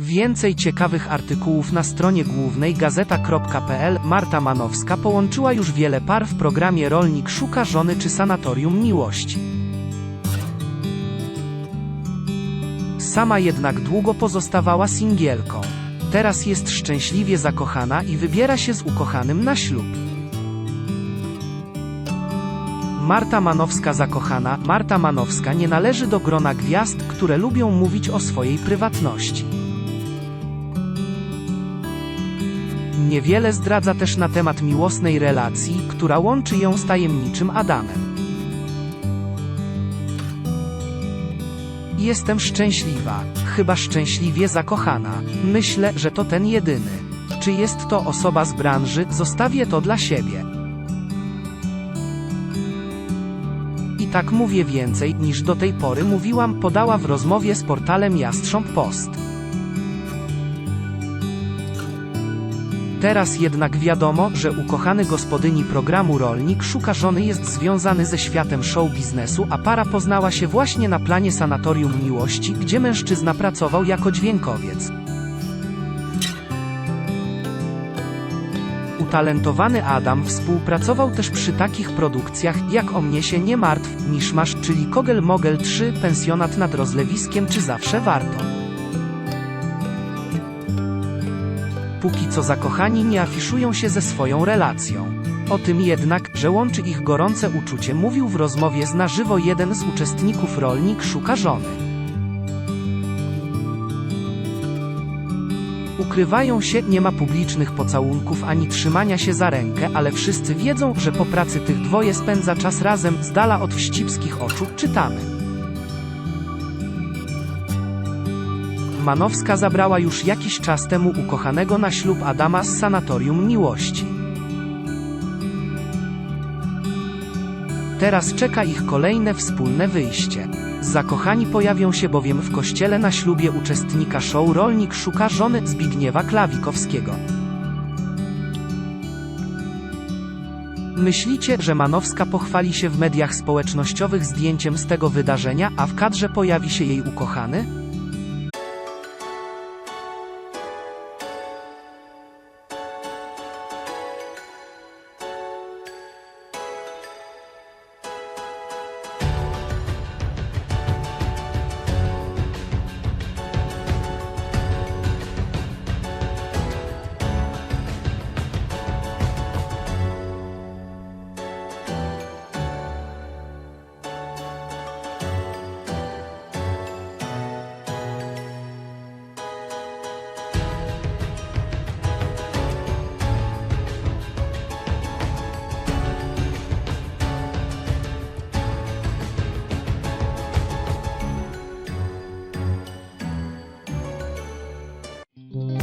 Więcej ciekawych artykułów na stronie głównej gazeta.pl Marta Manowska połączyła już wiele par w programie Rolnik szuka żony czy Sanatorium Miłości. Sama jednak długo pozostawała singielką. Teraz jest szczęśliwie zakochana i wybiera się z ukochanym na ślub. Marta Manowska zakochana, Marta Manowska nie należy do grona gwiazd, które lubią mówić o swojej prywatności. Niewiele zdradza też na temat miłosnej relacji, która łączy ją z tajemniczym Adamem. Jestem szczęśliwa, chyba szczęśliwie zakochana. Myślę, że to ten jedyny. Czy jest to osoba z branży, zostawię to dla siebie. I tak mówię więcej, niż do tej pory mówiłam, podała w rozmowie z portalem Jastrząb Post. Teraz jednak wiadomo, że ukochany gospodyni programu Rolnik szuka żony jest związany ze światem show biznesu, a para poznała się właśnie na planie Sanatorium Miłości, gdzie mężczyzna pracował jako dźwiękowiec. Utalentowany Adam współpracował też przy takich produkcjach jak O mnie się nie martw, Miszmasz, czyli Kogel Mogel 3, Pensjonat nad rozlewiskiem czy Zawsze warto. Póki co zakochani nie afiszują się ze swoją relacją. O tym jednak, że łączy ich gorące uczucie mówił w rozmowie z na żywo jeden z uczestników Rolnik szuka żony. Ukrywają się, nie ma publicznych pocałunków ani trzymania się za rękę, ale wszyscy wiedzą, że po pracy tych dwoje spędza czas razem, z dala od wścibskich oczu, czytamy. Manowska zabrała już jakiś czas temu ukochanego na ślub Adama z Sanatorium Miłości. Teraz czeka ich kolejne wspólne wyjście. Zakochani pojawią się bowiem w kościele na ślubie uczestnika show Rolnik szuka żony Zbigniewa Klawikowskiego. Myślicie, że Manowska pochwali się w mediach społecznościowych zdjęciem z tego wydarzenia, a w kadrze pojawi się jej ukochany? Mm-hmm.